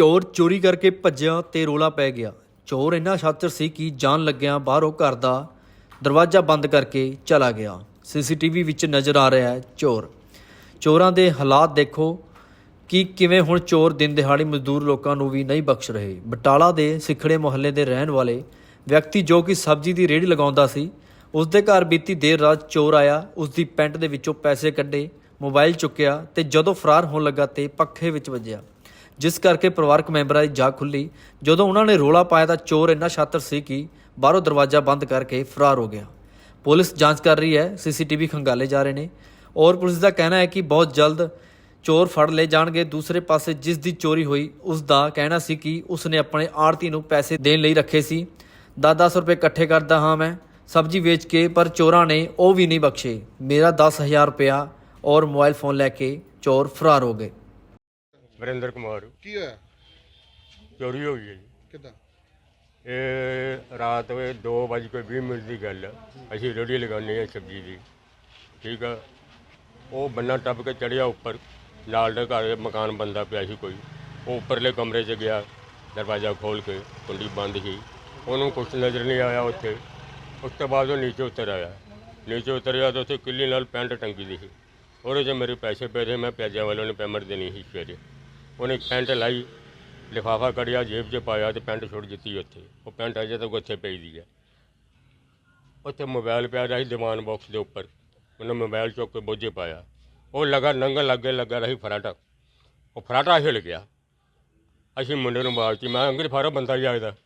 ਚੋਰ ਚੋਰੀ ਕਰਕੇ ਭੱਜਿਆ ਤੇ ਰੋਲਾ ਪੈ ਗਿਆ। ਚੋਰ ਇੰਨਾ ਸ਼ਾਤਰ ਸੀ ਕਿ ਜਾਣ ਲੱਗਿਆਂ ਬਾਹਰੋਂ ਘਰ ਦਾ ਦਰਵਾਜ਼ਾ ਬੰਦ ਕਰਕੇ ਚਲਾ ਗਿਆ। ਸੀਸੀਟੀਵੀ ਵਿੱਚ ਨਜ਼ਰ ਆ ਰਿਹਾ ਹੈ ਚੋਰ। ਚੋਰਾਂ ਦੇ ਹਾਲਾਤ ਦੇਖੋ ਕਿ ਕਿਵੇਂ ਹੁਣ ਚੋਰ ਦਿਨ ਦਿਹਾੜੀ ਮਜ਼ਦੂਰ ਲੋਕਾਂ ਨੂੰ ਵੀ ਨਹੀਂ ਬਖਸ਼ ਰਹੇ। ਬਟਾਲਾ ਦੇ ਸਿੱਖੜੇ ਮੁਹੱਲੇ ਦੇ ਰਹਿਣ ਵਾਲੇ ਵਿਅਕਤੀ ਜੋ ਕਿ ਸਬਜ਼ੀ ਦੀ ਰੇਹੜੀ ਲਗਾਉਂਦਾ ਸੀ ਉਸ ਦੇ ਘਰ ਬੀਤੀ ਦੇਰ ਰਾਤ ਚੋਰ ਆਇਆ ਉਸ ਦੀ ਪੈਂਟ ਦੇ ਵਿੱਚੋਂ ਪੈਸੇ ਕੱਢੇ, ਮੋਬਾਈਲ ਚੁੱਕਿਆ ਤੇ ਜਦੋਂ ਫਰਾਰ ਹੋਣ ਲੱਗਾ ਤੇ ਪੱਖੇ ਵਿੱਚ ਵੱਜਿਆ। ਜਿਸ ਕਰਕੇ ਪਰਿਵਾਰਕ ਮੈਂਬਰਾਂ ਦੀ ਜਾਗ ਖੁੱਲੀ। ਜਦੋਂ ਉਹਨਾਂ ਨੇ ਰੋਲਾ ਪਾਇਆ ਤਾਂ ਚੋਰ ਇੰਨਾ ਸ਼ਾਤਰ ਸੀ ਕਿ ਬਾਹਰੋਂ ਦਰਵਾਜ਼ਾ ਬੰਦ ਕਰਕੇ ਫਰਾਰ ਹੋ ਗਿਆ। ਪੁਲਿਸ ਜਾਂਚ ਕਰ ਰਹੀ ਹੈ, ਸੀਸੀਟੀਵੀ ਖੰਗਾਲੇ ਜਾ ਰਹੇ ਨੇ ਔਰ ਪੁਲਿਸ ਦਾ ਕਹਿਣਾ ਹੈ ਕਿ ਬਹੁਤ ਜਲਦ ਚੋਰ ਫੜ ਲਏ ਜਾਣਗੇ। ਦੂਸਰੇ ਪਾਸੇ ਜਿਸ ਦੀ ਚੋਰੀ ਹੋਈ, ਉਸ ਦਾ ਕਹਿਣਾ ਸੀ ਕਿ ਉਸ ਨੇ ਆਪਣੇ ਆੜਤੀ ਨੂੰ ਪੈਸੇ ਦੇਣ ਲਈ ਰੱਖੇ ਸੀ। 10-10 ਰੁਪਏ ਇਕੱਠੇ ਕਰਦਾ ਹਾਂ ਮੈਂ, ਸਬਜ਼ੀ ਵੇਚ ਕੇ, ਪਰ ਚੋਰਾਂ ਨੇ ਉਹ ਵੀ ਨਹੀਂ ਬਖਸ਼ੇ। ਮੇਰਾ 10000 ਰੁਪਇਆ ਔਰ ਮੋਬਾਈਲ ਫੋਨ ਲੈ ਕੇ ਚੋਰ ਫਰਾਰ ਹੋ ਗਏ। ਵਰਿੰਦਰ ਕੁਮਾਰ। ਕੀ ਹੋਇਆ? ਚੋਰੀ ਹੋ ਗਈ ਹੈ ਜੀ। ਕਿਦਾਂ? ਇਹ ਰਾਤ ਵੇ 2:20 ਮਿੰਟ ਦੀ ਗੱਲ ਆ। ਅਸੀਂ ਰੇੜੀ ਲਗਾਉਂਦੇ ਆ ਸਬਜ਼ੀ ਦੀ। ਠੀਕ ਆ? ਉਹ ਬੰਨਾ ਟੱਪ ਕੇ ਚੜਿਆ ਉੱਪਰ। ਨਾਲ ਦੇ ਘਰ ਮਕਾਨ ਬੰਦਾ ਪਿਆ ਸੀ ਕੋਈ। ਉਹ ਉੱਪਰਲੇ ਕਮਰੇ 'ਚ ਗਿਆ ਦਰਵਾਜ਼ਾ ਖੋਲ ਕੇ ਕੁੰਡੀ ਬੰਦ ਸੀ। ਉਹਨੂੰ ਕੁਛ ਨਜ਼ਰ ਨਹੀਂ ਆਇਆ ਉੱਥੇ। ਉਸ ਤੋਂ ਬਾਅਦ ਉਹ ਨੀਚੇ ਉਤਰ ਆਇਆ। ਨੀਚੇ ਉਤਰਿਆ ਤਾਂ ਉੱਥੇ ਕਿੱਲੀ ਨਾਲ ਪੈਂਟ ਟੰਗੀ ਦੀ ਸੀ। ਉਹਦੇ 'ਚ ਮੇਰੇ ਪੈਸੇ ਪਏ ਸੀ ਮੈਂ ਪਿਆਜ਼ਾਂ ਵਾਲਿਆਂ ਨੂੰ ਪੇਮੈਂਟ ਦੇਣੀ ਸੀ ਸਵੇਰੇ। ਉਹਨੇ ਪੈਂਟ ਲਾਈ ਲਿਫਾਫਾ ਕੜਿਆ ਜੇਬ 'ਚ ਪਾਇਆ ਤੇ ਪੈਂਟ ਛੁੱਟ ਦਿੱਤੀ ਉੱਥੇ। ਉਹ ਪੈਂਟ ਅਜੇ ਤੱਕ ਉੱਥੇ ਪਈ ਦੀ ਹੈ। ਉੱਥੇ ਮੋਬਾਈਲ ਪਿਆ ਰਿਹਾ ਦੀਵਾਨ ਬਾਕਸ ਦੇ ਉੱਪਰ। ਉਹਨੇ ਮੋਬਾਈਲ ਚੁੱਕ ਕੇ ਬੋਝੇ ਪਾਇਆ। ਉਹ ਲਗਾ ਨੰਗਣ ਲੱਗੇ ਲੱਗਾ ਰਹੀ ਫਰਾਟਾ। ਉਹ ਫਰਾਟਾ ਹਿਲ ਗਿਆ। ਅਸੀਂ ਮੁੰਡੇ ਨੂੰ ਬਾਲਤੀ ਮੈਂ ਅੰਗਰ ਫਾਰਾ ਬੰਦਾ ਜਾਗਦਾ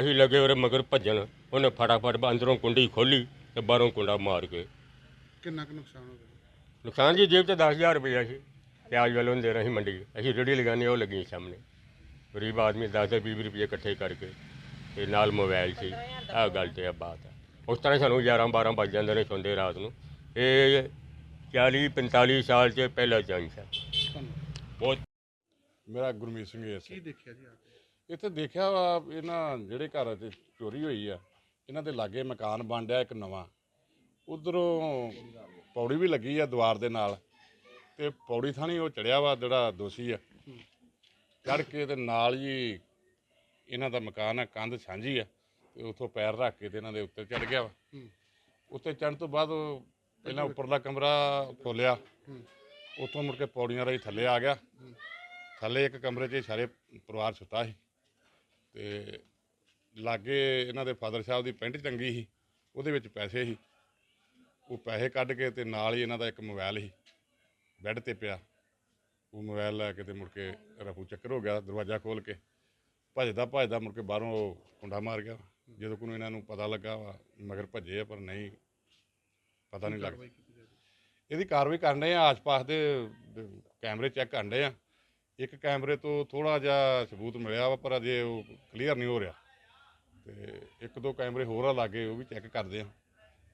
ਅਸੀਂ ਲੱਗੇ ਉਹਦੇ ਮਗਰ ਭੱਜਣ। ਉਹਨੇ ਫਟਾਫਟ ਅੰਦਰੋਂ ਕੁੰਡੀ ਖੋਲੀ ਤੇ ਬਾਹਰੋਂ ਕੁੰਡਾ ਮਾਰ ਕੇ। ਕਿੰਨਾ ਕੁ ਨੁਕਸਾਨ ਹੋ ਗਿਆ? ਨੁਕਸਾਨ ਜੀ ਜੇਬ 'ਚ 10000 ਰੁਪਇਆ ਸੀ। ਪਿਆਜ਼ ਵਾਲੋਂ ਦੇ ਰਹੇ ਸੀ ਮੰਡੀ ਅਸੀਂ ਰੇੜੀ ਲਗਾਉਂਦੇ ਉਹ ਲੱਗੀ ਸਾਹਮਣੇ। ਗਰੀਬ ਆਦਮੀ 10 20 ਰੁਪਏ ਇਕੱਠੇ ਕਰਕੇ ਤੇ ਨਾਲ ਮੋਬਾਈਲ ਸੀ। ਆਹ ਗੱਲ ਤੇ ਆ ਬਾਤ ਹੈ ਉਸ ਤਰ੍ਹਾਂ ਸਾਨੂੰ 11 12 ਵੱਜ ਜਾਂਦੇ ਨੇ ਸੌਂਦੇ ਰਾਤ ਨੂੰ। ਇਹ 40 45 ਸਾਲ 'ਚ ਪਹਿਲਾ ਚਾਂਸ ਹੈ ਬਹੁਤ ਮੇਰਾ ਗੁਰਮੀਤ ਸਿੰਘ ਹੈ ਕੀ ਦੇਖਿਆ ਜੀ ਆ ਕੇ? ਇੱਥੇ ਦੇਖਿਆ ਵਾ ਇਹਨਾਂ ਜਿਹੜੇ ਘਰ ਤੇ ਚੋਰੀ ਹੋਈ ਆ। ਇਹਨਾਂ ਦੇ ਲਾਗੇ ਮਕਾਨ ਬਣ ਰਿਹਾ ਇੱਕ ਨਵਾਂ। ਉਧਰੋਂ ਪੌੜੀ ਵੀ ਲੱਗੀ ਆ ਦੀਵਾਰ ਦੇ ਨਾਲ। ਤੇ ਪੌੜੀ ਥਾਣੀ ਉਹ ਚੜਿਆ ਵਾ ਜਿਹੜਾ ਦੋਸ਼ੀ ਆ। ਚੜ ਕੇ ਤੇ ਨਾਲ ਹੀ ਇਹਨਾਂ ਦਾ ਮਕਾਨ ਆ, ਕੰਧ ਸਾਂਝੀ ਆ ਤੇ ਉੱਥੋਂ ਪੈਰ ਰੱਖ ਕੇ ਤੇ ਇਹਨਾਂ ਦੇ ਉੱਤੇ ਚੜ ਗਿਆ ਵਾ। ਉੱਤੇ ਚੜਨ ਤੋਂ ਬਾਅਦ ਉਹ ਪਹਿਲਾਂ ਉੱਪਰਲਾ ਕਮਰਾ ਖੋਲਿਆ ਉੱਥੋਂ ਮੁੜ ਕੇ ਪੌੜੀਆਂ ਰਾਹੀਂ ਥੱਲੇ ਆ ਗਿਆ। ਥੱਲੇ ਇੱਕ ਕਮਰੇ 'ਚ ਸਾਰੇ ਪਰਿਵਾਰ ਸੁੱਤਾ ਸੀ ਤੇ ਲਾਗੇ ਇਹਨਾਂ ਦੇ ਫਾਦਰ ਸਾਹਿਬ ਦੀ ਪੈਂਟ ਚੰਗੀ ਸੀ, ਉਹਦੇ ਵਿੱਚ ਪੈਸੇ ਸੀ। ਉਹ ਪੈਸੇ ਕੱਢ ਕੇ ਤੇ ਨਾਲ ਹੀ ਇਹਨਾਂ ਦਾ ਇੱਕ ਮੋਬਾਈਲ ਸੀ। ਬੈੱਡ ਤੇ ਪਿਆ। ਉਹ ਮੋਬਾਈਲ ਲੈ ਕੇ ਤੇ ਮੁੜ ਕੇ ਰਫੂ ਚੱਕਰ ਹੋ ਗਿਆ ਦਰਵਾਜ਼ਾ ਖੋਲ ਕੇ। ਭੱਜਦਾ ਭੱਜਦਾ ਮੁੜ ਕੇ ਬਾਹਰੋਂ ਉਹ ਕੁੰਡਾ ਮਾਰ ਗਿਆ। ਜਦੋਂ ਕੋਈ ਇਹਨਾਂ ਨੂੰ ਪਤਾ ਲੱਗਾ ਵਾ ਮਗਰ ਭੱਜੇ ਆ ਪਰ ਨਹੀਂ ਪਤਾ ਨਹੀਂ ਲੱਗਦਾ ਇਹਦੀ ਕਾਰਵਾਈ ਕਰਨ ਆ ਆਸ-ਪਾਸ ਦੇ ਕੈਮਰੇ ਚੈੱਕ ਕਰਨ ਡਏ ਆ। ਇੱਕ ਕੈਮਰੇ ਤੋਂ ਥੋੜਾ ਜਿਹਾ ਸਬੂਤ ਮਿਲਿਆ ਵਾ ਪਰ ਅਜੇ ਉਹ ਕਲੀਅਰ ਨਹੀਂ ਹੋ ਰਿਹਾ। ਤੇ ਇੱਕ ਦੋ ਕੈਮਰੇ ਹੋਰ ਆ ਲਾਗੇ ਉਹ ਵੀ ਚੈੱਕ ਕਰਦੇ ਆ।